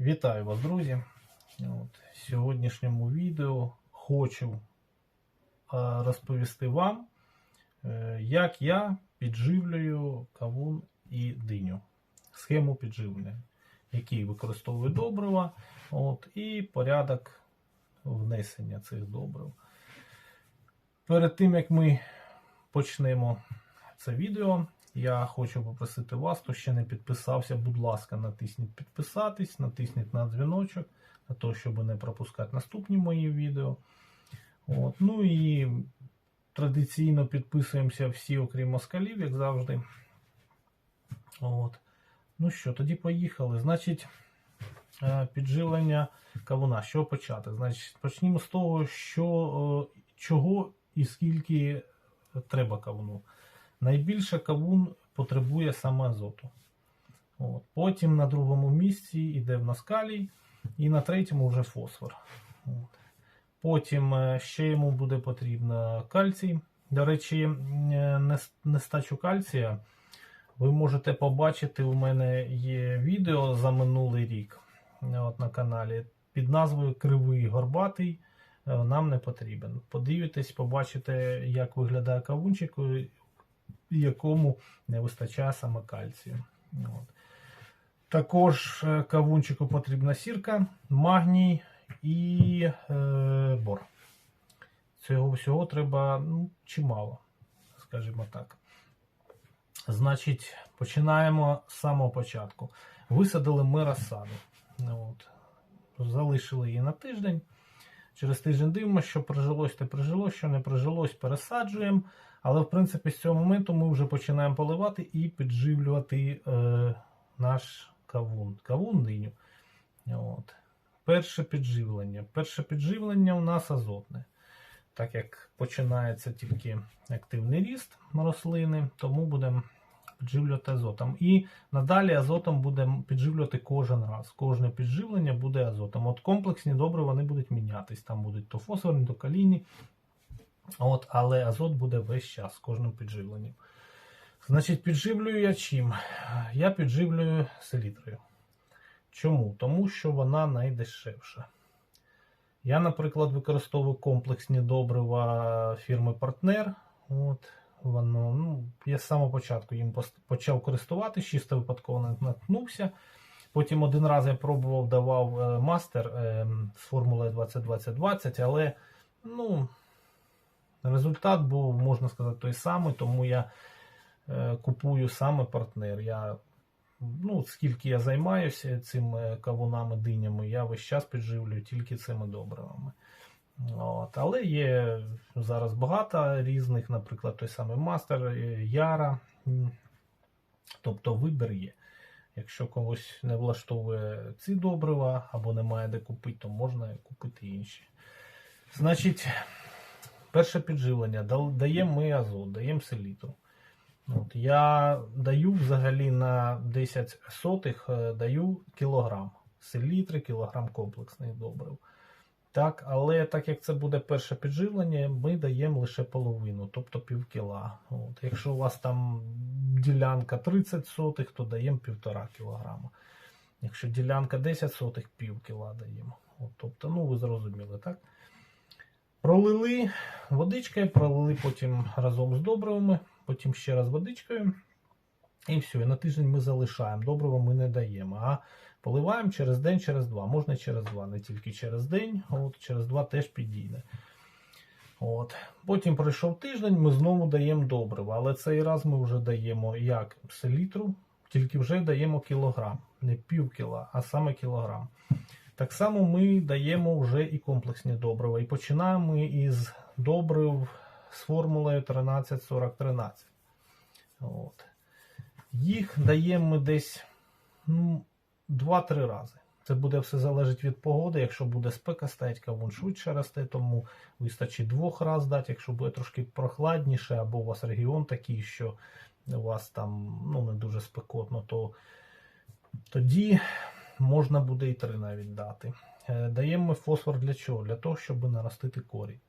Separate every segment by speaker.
Speaker 1: Вітаю вас, друзі! От, в сьогоднішньому відео хочу розповісти вам, е, як я підживлюю кавун і диню. Схему підживлення, який використовую добрива, от, і порядок внесення цих добрив. Перед тим як ми почнемо це відео, я хочу попросити вас, хто ще не підписався, будь ласка, натисніть підписатись, натисніть на дзвіночок, для того, щоб не пропускати наступні мої відео. От. Ну і традиційно підписуємося всі, окрім москалів, як завжди. От. Ну що, тоді поїхали. Значить, е, підживлення кавуна. Що почати? Значить, почнімо з того, що, е, чого і скільки треба кавуну. Найбільше кавун потребує саме азоту. От. Потім на другому місці йде в нас калій, і на третьому вже фосфор. От. Потім е, ще йому буде потрібно кальцій. До речі, е, нестачу кальція ви можете побачити, у мене є відео за минулий рік е, от на каналі під назвою Кривий горбатий. Нам не потрібен. Подивитесь, побачите, як виглядає кавунчик, якому не вистачає саме кальцію. От. Також е, кавунчику потрібна сірка, магній і е, бор. Цього всього треба ну, чимало, скажімо так. Значить, починаємо з самого початку. Висадили ми розсаду. От. Залишили її на тиждень. Через тиждень дивимося, що прижилось, те прижилось, що не прижилось, пересаджуємо. Але, в принципі, з цього моменту ми вже починаємо поливати і підживлювати е, наш кавун. Кавун диню. От. Перше підживлення. Перше підживлення у нас азотне. Так як починається тільки активний ріст рослини, тому будемо підживлювати азотом. І надалі азотом будемо підживлювати кожен раз. Кожне підживлення буде азотом. От комплексні добрива вони будуть мінятись. Там будуть то фосфорні, то калійні. От, але азот буде весь час з кожним підживленням. Значить, підживлюю я чим? Я підживлюю селітрою. Чому? Тому що вона найдешевша. Я, наприклад, використовую комплексні добрива фірми Партнер. От, воно, ну, я з самого початку їм почав користуватися, чисто випадково наткнувся. Потім один раз я пробував, давав е, мастер е, з формулою 2020-20, але ну, результат був, можна сказати, той самий, тому я е, купую саме партнер. Я, ну, скільки я займаюся цими кавунами, динями, я весь час підживлюю тільки цими добривами. От. Але є зараз багато різних, наприклад, той самий мастер, е, Яра. Тобто вибір є. Якщо когось не влаштовує ці добрива або немає де купити, то можна купити інші. Значить, перше підживлення. Даємо ми азот, даємо селітру. От, я даю взагалі на 10 сотих е, даю кілограм селітри, кілограм комплексних добрив. Так, але так як це буде перше підживлення, ми даємо лише половину, тобто пів кіла. От, якщо у вас там ділянка 30 сотих, то даємо півтора кілограма. Якщо ділянка 10 сотих, пів кіла даємо. От, тобто, ну ви зрозуміли, так? Пролили водичкою, пролили потім разом з добривами, потім ще раз водичкою. І все, і на тиждень ми залишаємо. Добрива ми не даємо. А поливаємо через день, через два. Можна через два, не тільки через день, от через два теж підійде. От. Потім пройшов тиждень, ми знову даємо добрива. Але цей раз ми вже даємо як селітру, тільки вже даємо кілограм. Не пів кіла, а саме кілограм. Так само ми даємо вже і комплексні добрива. І починаємо ми із добрив з формулою 13-40-13. От. Їх даємо ми десь ну, 2-3 рази. Це буде все залежить від погоди. Якщо буде спека, стоять кавун швидше росте, тому вистачить двох разів дати. Якщо буде трошки прохладніше, або у вас регіон такий, що у вас там ну, не дуже спекотно, то тоді можна буде і три навіть дати. Е, Даємо ми фосфор для чого? Для того, щоб наростити корінь.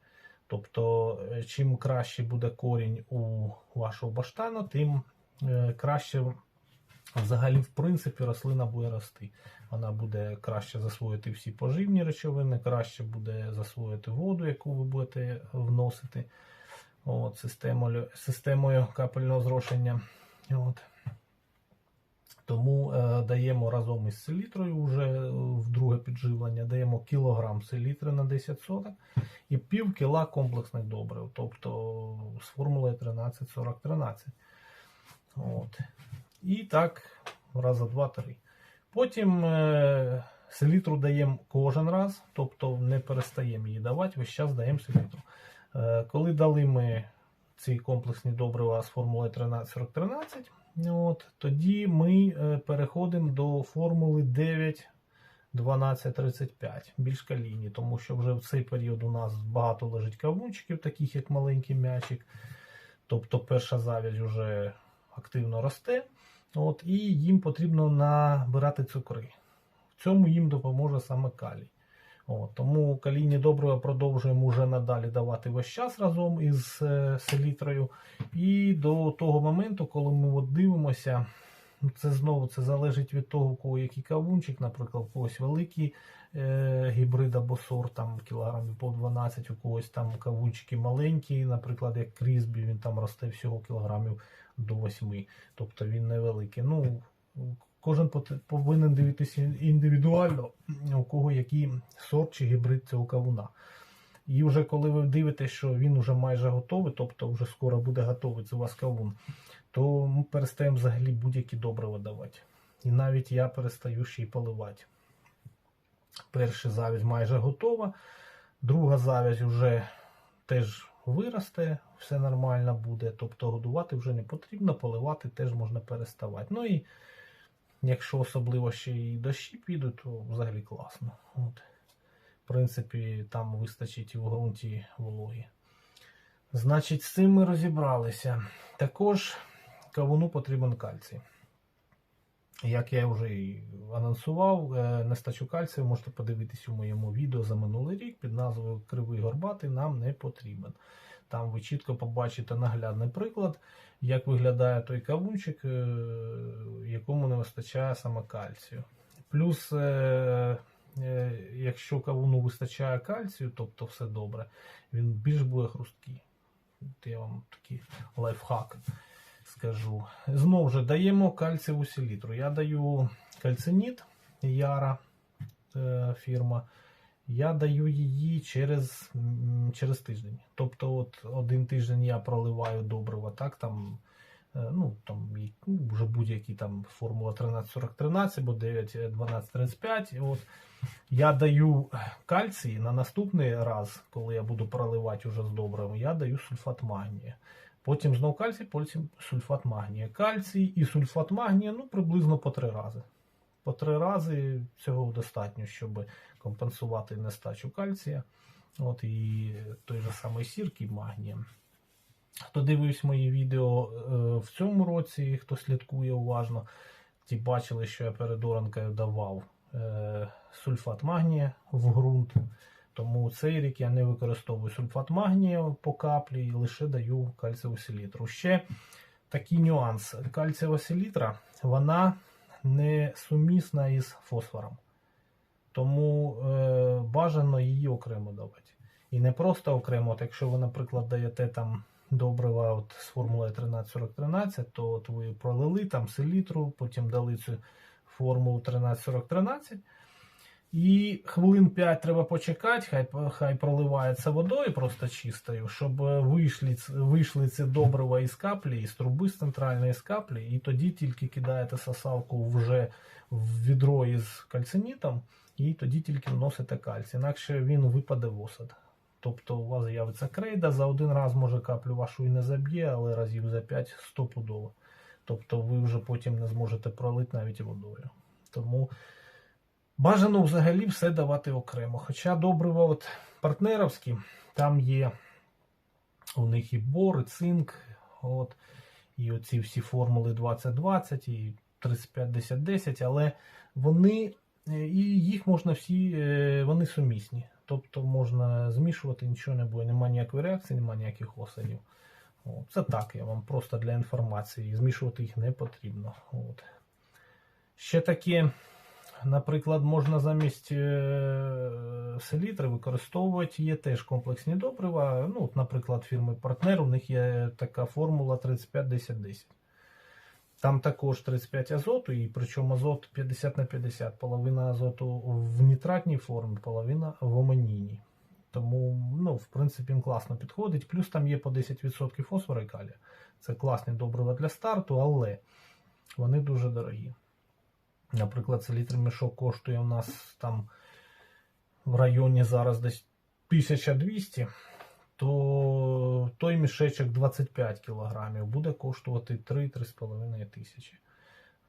Speaker 1: Тобто, е, чим краще буде корінь у вашого баштану, тим краще Взагалі, в принципі, рослина буде рости. Вона буде краще засвоїти всі поживні речовини, краще буде засвоїти воду, яку ви будете вносити от, системою, системою капельного зрошення. От. Тому е, даємо разом із селітрою вже е, в друге підживлення, даємо кілограм селітри на 10 соток і пів кіла комплексних добрив, тобто з формулою 13-40-13. От. І так, раза два-три. Потім е, селітру даємо кожен раз, тобто не перестаємо її давати, весь час даємо селітру. Е, коли дали ми ці комплексні добрива з формулою 13-40-13, от, тоді ми е, переходимо до формули 9. 12.35, більш калійні, тому що вже в цей період у нас багато лежить кавунчиків, таких як маленький м'ячик. Тобто перша завязь вже активно росте. От, і їм потрібно набирати цукри. В цьому їм допоможе саме калій. От, тому калійні добрива продовжуємо вже надалі давати весь час разом із е, селітрою. І до того моменту, коли ми от дивимося, це знову це залежить від того, у кого який кавунчик, наприклад, у когось великий е, гібрид або сорт, там кілограмів по 12, у когось там кавунчики маленькі, наприклад, як Крізбі, він там росте всього кілограмів до 8. Тобто він невеликий. Ну, кожен повинен дивитися індивідуально, у кого який сорт чи гібрид цього кавуна. І вже коли ви дивитесь, що він вже майже готовий, тобто вже скоро буде готовий це у вас кавун, то ми перестаємо взагалі будь-які добрива давати. І навіть я перестаю ще й поливати. Перша завязь майже готова, друга завязь вже теж виросте, все нормально буде. Тобто годувати вже не потрібно, поливати теж можна переставати. Ну і якщо особливо ще і дощі підуть, то взагалі класно. От. В принципі, там вистачить і в ґрунті вологі. Значить, з цим ми розібралися. Також кавуну потрібен кальцій. Як я вже і анонсував, е, нестачу кальцію можете подивитись у моєму відео за минулий рік під назвою Кривий горбатий нам не потрібен. Там ви чітко побачите наглядний приклад, як виглядає той кавунчик, е, якому не вистачає саме кальцію. Плюс, е, якщо кавуну вистачає кальцію, тобто все добре, він більш буде хрусткий. От я вам такий лайфхак скажу. Знову ж даємо кальцієву селітру. Я даю кальциніт Яра е, фірма. Я даю її через, через тиждень. Тобто, от один тиждень я проливаю добрива, так там. е, Ну, там ну, вже будь-які там формула 134013 або 91235. От я даю кальцій на наступний раз, коли я буду проливати уже з добривом, я даю сульфат магнія. Потім знов кальцій, потім сульфат магнія. Кальцій і сульфат магнія ну, приблизно по три рази. По три рази цього достатньо, щоб компенсувати нестачу кальція. От і той же самий сірки магнієм. Хто дивився мої відео е, в цьому році, хто слідкує уважно, ті бачили, що я перед оранкою давав е, сульфат магнія в ґрунт. Тому цей рік я не використовую сульфат магнія по каплі і лише даю кальцієву селітру. Ще такий нюанс. Кальцієва селітра вона не сумісна із фосфором. Тому е, бажано її окремо давати. І не просто окремо, якщо ви, наприклад, даєте там добрива от з формулою 134013, то от ви пролили там селітру, потім дали цю формулу 134013. І хвилин 5 треба почекати, хай, хай проливається водою просто чистою, щоб е, вийшли, вийшли ці добрива із каплі, із труби з центральної з каплі, і тоді тільки кидаєте сосалку вже в відро із кальцинітом, і тоді тільки вносите кальцій. Інакше він випаде в осад. Тобто у вас з'явиться крейда, за один раз може каплю вашу і не заб'є, але разів за 5 стопудово. Тобто ви вже потім не зможете пролити навіть водою. Тому бажано взагалі все давати окремо. Хоча добрива от партнеровські, там є у них і бор, і цинк, от, і оці всі формули 2020 і 35-10-10, але вони е, і їх можна всі, е, вони сумісні. Тобто можна змішувати, нічого не буде, немає ніякої реакції, немає ніяких осадів. Це так, я вам просто для інформації. Змішувати їх не потрібно. От. Ще такі, наприклад, можна замість е, селітри використовувати є теж комплексні добрива. Ну, от, наприклад, фірми партнер, у них є така формула 35-10-10. Там також 35 азоту, і причому азот 50 на 50. Половина азоту в нітратній формі, половина в амонійній. Тому, ну, в принципі, він класно підходить. Плюс там є по 10% фосфора і калія. Це класні добрива для старту, але вони дуже дорогі. Наприклад, селітр мішок коштує у нас там в районі зараз десь 1200, то той мішечок 25 кг буде коштувати 3-3,5 тисячі.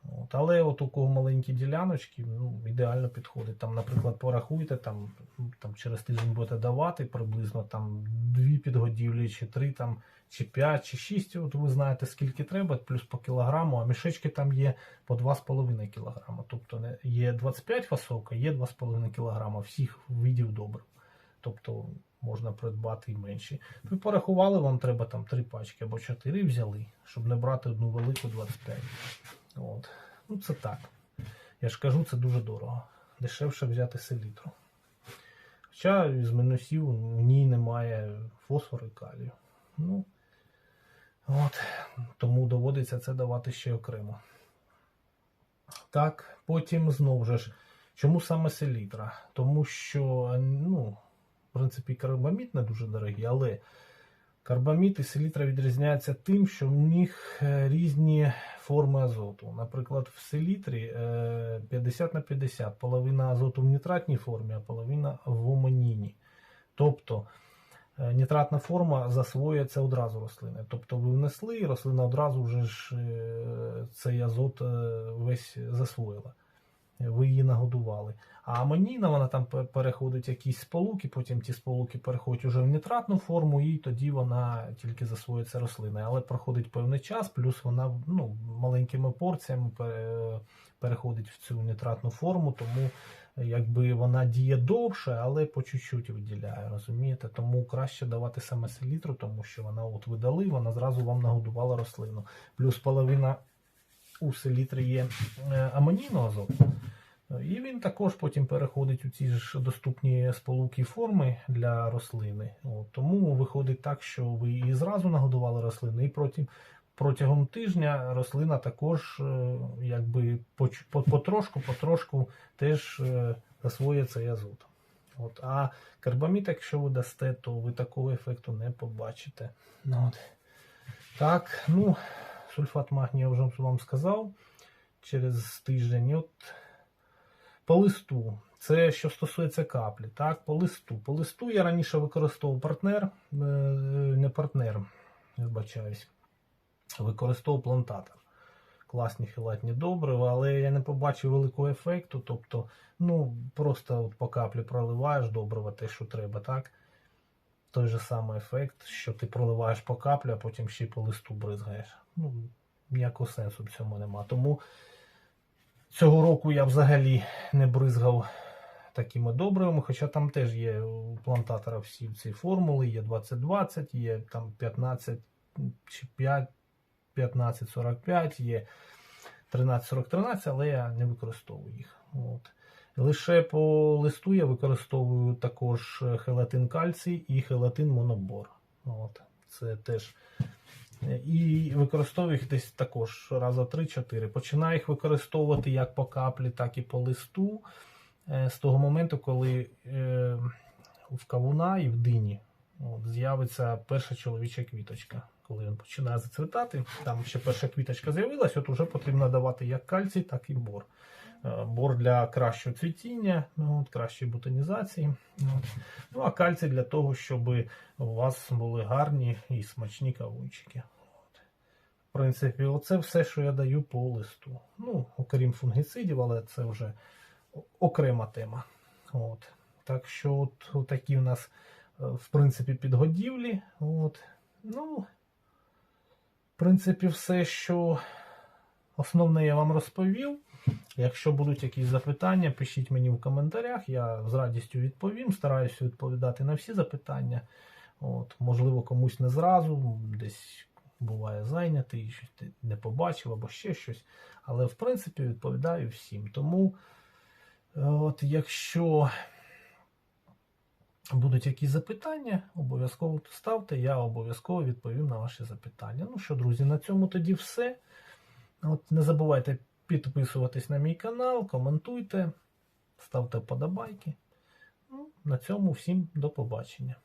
Speaker 1: От. Але от у кого маленькі діляночки, ну, ідеально підходить. Там, наприклад, порахуйте, там, там через тиждень будете давати приблизно там, дві підгодівлі, чи три, там, чи 5, чи 6. От ви знаєте, скільки треба, плюс по кілограму, а мішечки там є по 2,5 кг. Тобто є 25 фасовка, є 2,5 кг всіх видів добрив. Тобто можна придбати і менші. Ви порахували, вам треба там 3 пачки або 4 взяли, щоб не брати одну велику 25. От. Ну, це так. Я ж кажу, це дуже дорого. Дешевше взяти селітру. Хоча з мінусів в ній немає фосфору і калію. Ну, от. Тому доводиться це давати ще окремо. Так, потім знову ж. Чому саме селітра? Тому що, ну, в принципі, карбамід не дуже дорогий, але Карбамід і селітра відрізняються тим, що в них е, різні форми азоту. Наприклад, в селітрі е, 50 на 50, половина азоту в нітратній формі, а половина в амонійній. Тобто е, нітратна форма засвоюється одразу рослини. Тобто ви внесли, і рослина одразу вже ж е, цей азот е, весь засвоїла. Ви її нагодували. А амонійна вона там переходить якісь сполуки, потім ті сполуки переходять уже в нітратну форму, і тоді вона тільки засвоюється рослиною. Але проходить певний час, плюс вона ну, маленькими порціями переходить в цю нітратну форму, тому якби вона діє довше, але по чуть-чуть виділяє, розумієте? Тому краще давати саме селітру, тому що вона от ви дали, вона зразу вам нагодувала рослину. Плюс половина у селітрі є е, амонійного азоту. І він також потім переходить у ці ж доступні сполуки форми для рослини. От, тому виходить так, що ви і зразу нагодували рослину, і протягом, протягом тижня рослина також е, якби потрошку, потрошку теж е, засвоює цей азот. От, а карбамід, якщо ви дасте, то ви такого ефекту не побачите. Ну, от. Так, ну, сульфат магнію я вже вам сказав. Через тиждень. От по листу. Це що стосується каплі. Так, по листу. По листу я раніше використовував партнер, е, не партнер, вибачаюсь, використовував плантатор. Класні хілатні добрива, але я не побачив великого ефекту. Тобто, ну, просто от по каплі проливаєш добрива, те, що треба, так? Той же самий ефект, що ти проливаєш по каплі, а потім ще й по листу бризгаєш. Ну, ніякого сенсу в цьому нема. Тому Цього року я взагалі не бризгав такими добривами, хоча там теж є у плантатора всі ці формули, є 2020, є там 15 чи 5, 1545, є 134013, але я не використовую їх. От. Лише по листу я використовую також хелатин кальцій і хелатин монобор. От. Це теж і використовую їх десь також раза 3-4. Починаю їх використовувати як по каплі, так і по листу е, з того моменту, коли е, в кавуна і в дині з'явиться перша чоловіча квіточка. Коли він починає зацвітати, там ще перша квіточка з'явилась, от уже потрібно давати як кальцій, так і бор. Е, Бор для кращого цвітіння, ну, от, кращої бутонізації. От. Ну а кальцій для того, щоб у вас були гарні і смачні кавунчики. В принципі, оце все, що я даю по листу. Ну, окрім фунгіцидів, але це вже окрема тема. От. Так що, от, от такі у нас, е, в принципі, підгодівлі. От. Ну, в принципі, все, що основне я вам розповів. Якщо будуть якісь запитання, пишіть мені в коментарях, я з радістю відповім. Стараюся відповідати на всі запитання. От, можливо, комусь не зразу, десь буває зайнятий, не побачив або ще щось. Але в принципі відповідаю всім. Тому, от якщо будуть якісь запитання, обов'язково ставте, я обов'язково відповім на ваші запитання. Ну що, друзі, на цьому тоді все. От не забувайте підписуватись на мій канал, коментуйте, ставте вподобайки. Ну, на цьому всім до побачення.